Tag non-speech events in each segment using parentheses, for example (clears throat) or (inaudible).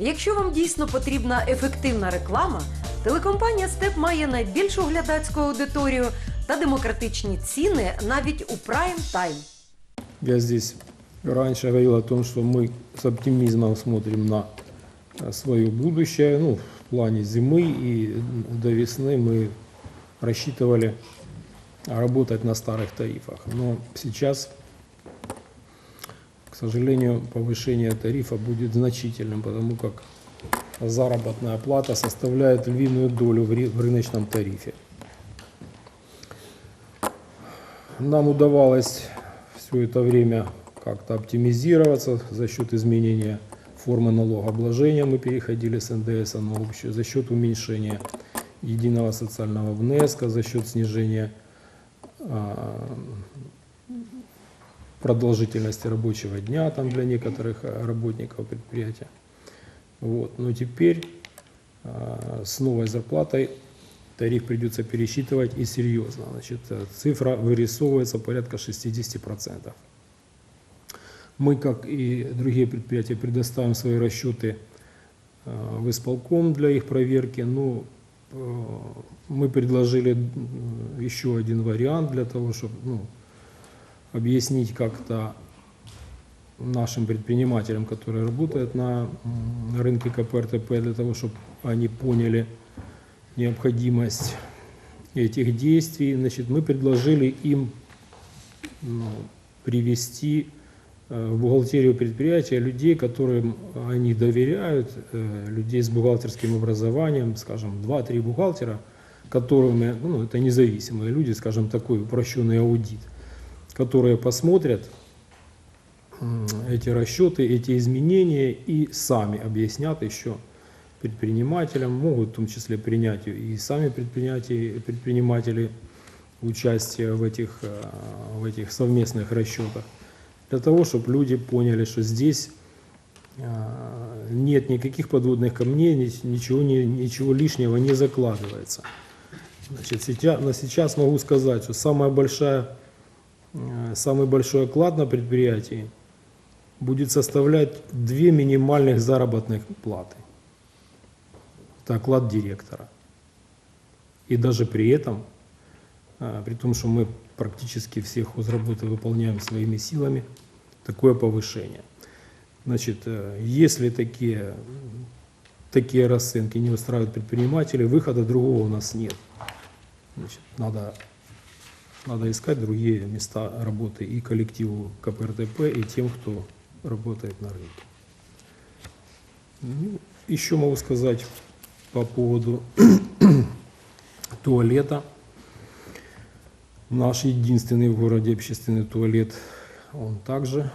Якщо вам дійсно потрібна ефективна реклама, телекомпанія Степ має найбільшу глядацьку аудиторію та демократичні ціни навіть у прайм тайм. Я здесь раньше говорил о том, что мы с оптимизмом смотрим на э, свое будущее. Ну, в плане зимы и до весны мы рассчитывали работать на старых тарифах. Но сейчас, к сожалению, повышение тарифа будет значительным, потому как заработная плата составляет львиную долю в рыночном тарифе. Нам удавалось все это время как-то оптимизироваться за счет изменения формы налогообложения. Мы переходили с НДС на общую, за счет уменьшения единого социального внеска, за счет снижения а, продолжительности рабочего дня там для некоторых а, работников предприятия. Вот. Но теперь а, с новой зарплатой тариф придется пересчитывать и серьезно. Значит, э, цифра вырисовывается порядка 60%. Мы, как и другие предприятия, предоставим свои расчеты э, в исполком для их проверки. Но э, мы предложили еще один вариант для того, чтобы ну, объяснить как-то нашим предпринимателям, которые работают на рынке КПРТП, для того, чтобы они поняли необходимость этих действий. Значит, мы предложили им ну, привести э, в бухгалтерию предприятия людей, которым они доверяют, э, людей с бухгалтерским образованием, скажем, 2-3 бухгалтера, которыми, ну, это независимые люди, скажем, такой упрощенный аудит, которые посмотрят эти расчеты, эти изменения и сами объяснят еще предпринимателям, могут в том числе принять и сами предприниматели участие в этих, э, в этих совместных расчетах, для того, чтобы люди поняли, что здесь э, нет никаких подводных камней, ни- ничего, ничего лишнего не закладывается. Значит, сейчас, на сейчас могу сказать, что самая большая, самый большой оклад на предприятии будет составлять две минимальных заработных платы. Это оклад директора. И даже при этом, а, при том, что мы практически все хозработы выполняем своими силами, такое повышение. Значит, э, если такие, такие расценки не устраивают предпринимателей, выхода другого у нас нет. Значит, надо, надо искать другие места работы и коллективу КПРТП, и тем, кто работает на рынке. Ну, еще могу сказать по поводу (clears throat) туалета. Наш единственный в городе общественный туалет, он также,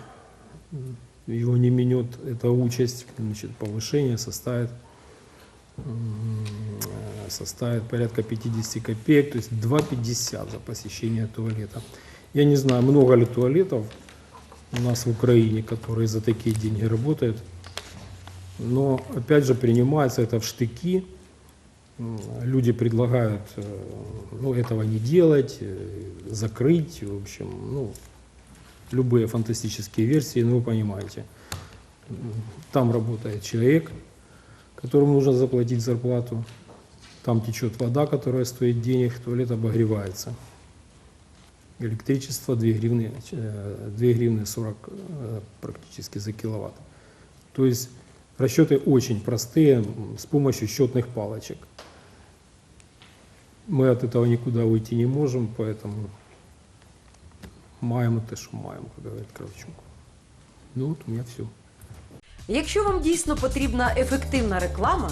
его не минет эта участь, значит, повышение составит, составит порядка 50 копеек, то есть 2,50 за посещение туалета. Я не знаю, много ли туалетов у нас в Украине, которые за такие деньги работают, но опять же принимается это в штыки. Люди предлагают э, ну, этого не делать, э, закрыть, в общем, ну, любые фантастические версии, ну вы понимаете. Там работает человек, которому нужно заплатить зарплату, там течет вода, которая стоит денег, туалет обогревается. Электричество 2 гривны, э, 2 гривны 40 э, практически за киловатт. То есть расчеты очень простые, м, с помощью счетных палочек. Мы от этого никуда уйти не можем, поэтому маємо те, що маємо, как говорит Кравчук. Ну вот у меня все. Якщо вам дійсно потрібна ефективна реклама,